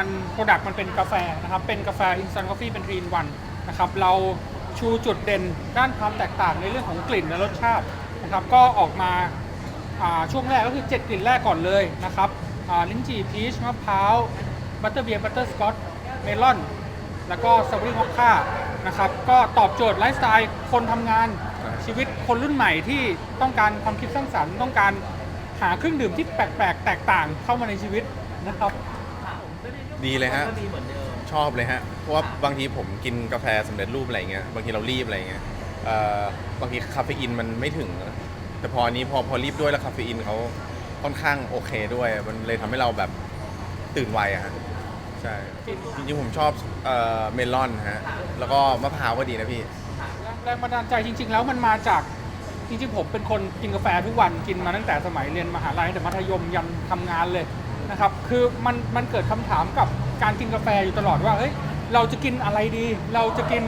มันโปรดักต์มันเป็นกาแฟนะครับเป็นกาแฟ instant coffee เป็นทรีนวันนะครับเราชูจุดเด่นด้านความแตกต่างในเรื่องของกลิ่นและรสชาตินะครับก็ออกมาอ่าช่วงแรกก็คือ 7 กลิ่นแรกก่อนเลยนะครับอ่าลิ้นจี่พีชมะพร้าวบัตเตอร์เบียร์บัตเตอร์สกอตเมลอน แล้วก็สตรอเบอรี่ฮอกค่านะครับก็ตอบโจทย์ไลฟ์สไตล์คนทำงานครับชีวิตคนรุ่นใหม่ที่ต้องการความคิดสร้างสรรค์ต้องการหาเครื่องดื่มที่แปลกๆ แตกต่างเข้ามาในชีวิตนะครับ ดีเลยฮะ ก็ดีเหมือนเดิม ชอบเลยฮะ เพราะว่าบางทีผมกินกาแฟสำเร็จรูปอะไรเงี้ย บางทีเรารีบอะไรเงี้ยเอ่อบางทีคาเฟอีนมันไม่ถึงนะแต่พออันนี้พอพอรีบด้วยแล้วคาเฟอีนเขาค่อนข้างโอเคด้วย มันเลยทำให้เราแบบตื่นไวอะฮะ ใช่ จริงๆผมชอบเอ่อเมลอนฮะ แล้วก็มะพร้าวก็ดีนะพี่ แรงบันดาลใจจริง ๆ แล้วมันมาจากจริงๆผมเป็นคนกินกาแฟทุกวันกินมาตั้งแต่สมัยเรียนมหาลัยตั้งแต่มัธยมยันทำงานเลย นะครับคือมันมันเกิดคำถามกับการกินกาแฟอยู่ตลอดว่าเฮ้ยเราจะกินอะไรดี เราจะกิน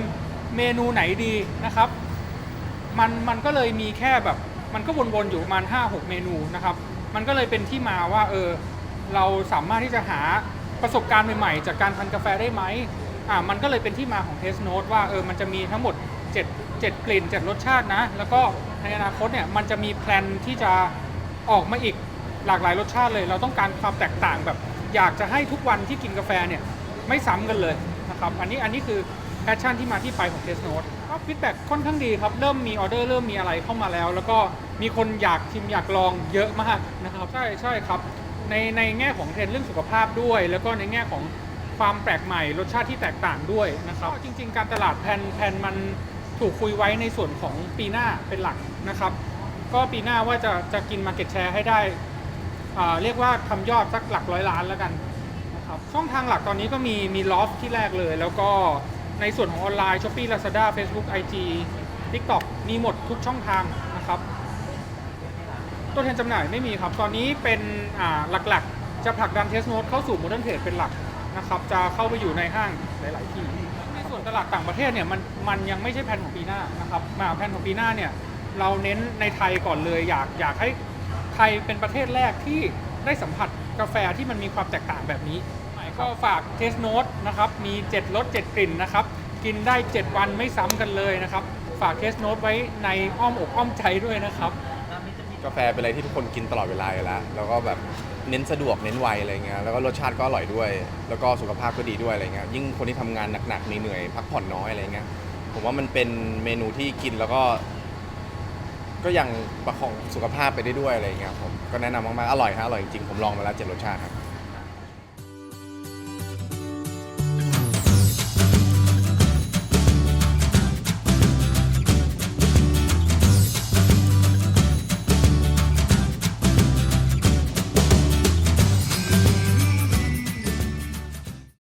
เมนูไหนดีนะครับ มันมันก็เลยมีแค่แบบ มันก็วนๆอยู่ประมาณ5-6 เมนูนะครับ มันก็เลยเป็นที่มาว่าเออเราสามารถที่จะหาประสบการณ์ใหม่ๆ จากการทานกาแฟได้ไหมอ่ามันก็เลยเป็นที่มาของเทสโน e ว่าเออมันจะมีทั้งหมด 7 7 กลิ่น 7 รสชาตินะ แล้วก็ในอนาคตเนี่ยมันจะมีแพลนที่จะออกมาอีก หลากหลายรสชาติเลย เราต้องการความแตกต่างแบบ อยากจะให้ทุกวันที่กินกาแฟเนี่ยไม่ซ้ำกันเลยนะครับ อันนี้อันนี้คือแพชชั่นที่มาที่ไปของเทสโน e ก็ฟีดแบ็กค่อนข้างดีครับ เริ่มมีออเดอร์เริ่มมีอะไรเข้ามาแล้ว แล้วก็มีคนอยากชิมอยากลองเยอะมากนะครับ ใช่ใช่ครับ ในในแง่ของเทรนด์เรื่องสุขภาพด้วย แล้วก็ในแง่ของความแปลกใหม่รสชาติที่แตกต่างด้วยนะครับก็จริง ๆ การตลาดแพนแพนมันถูกคุยไว้ในส่วนของปีหน้าเป็นหลักนะครับ ก็ปีหน้าว่าจะจะกิน Market Share ให้ได้ เรียกว่าทำยอดสักหลักร้อยล้านแล้วกันนะครับช่องทางหลักตอนนี้ก็มีมีลอฟที่แรกเลย แล้วก็ในส่วนของออนไลน์ Shopee Lazada Facebook IG TikTok มีหมดทุกช่องทางนะครับตัวแทนจำหน่ายไม่มีครับ ตอนนี้เป็นหลักๆ จะผลักดันเทสโน e เข้าสู่โมเดิร์นเทรดเป็นหลักนะครับ จะเข้าไปอยู่ในห้างหลาย ๆ ที่ ในส่วนตลาดต่างประเทศเนี่ยมันมันยังไม่ใช่แผนของปีหน้านะครับมาแผนของปีหน้าเนี่ยเราเน้นในไทยก่อนเลยอยากอยากให้ ไทยเป็นประเทศแรกที่ได้สัมผัสกาแฟที่มันมีความแตกต่างแบบนี้ก็ฝากเทสโน e นะครับ มี 7รส7 กลิ่นนะครับ กินได้ 7 วันไม่ซ้ำกันเลยนะครับ ฝากเทสโน e ไว้ในอ้อมอกอ้อมใจด้วยนะครับ กาแฟเป็นอะไรที่ทุกคนกินตลอดเวลาอยู่แล้ว แล้วก็แบบเน้นสะดวกเน้นไวอะไรเงี้ย แล้วก็รสชาติก็อร่อยด้วย แล้วก็สุขภาพก็ดีด้วยอะไรเงี้ย ยิ่งคนที่ทำงานหนักๆเหนื่อยๆพักผ่อนน้อยอะไรเงี้ย ผมว่ามันเป็นเมนูที่กินแล้วก็ ก็ยังประคองสุขภาพไปได้ด้วยอะไรเงี้ยผมก็แนะนำมากๆอร่อยฮะอร่อยจริงๆผมลองมาแล้วเจ็ดรสชาติครับ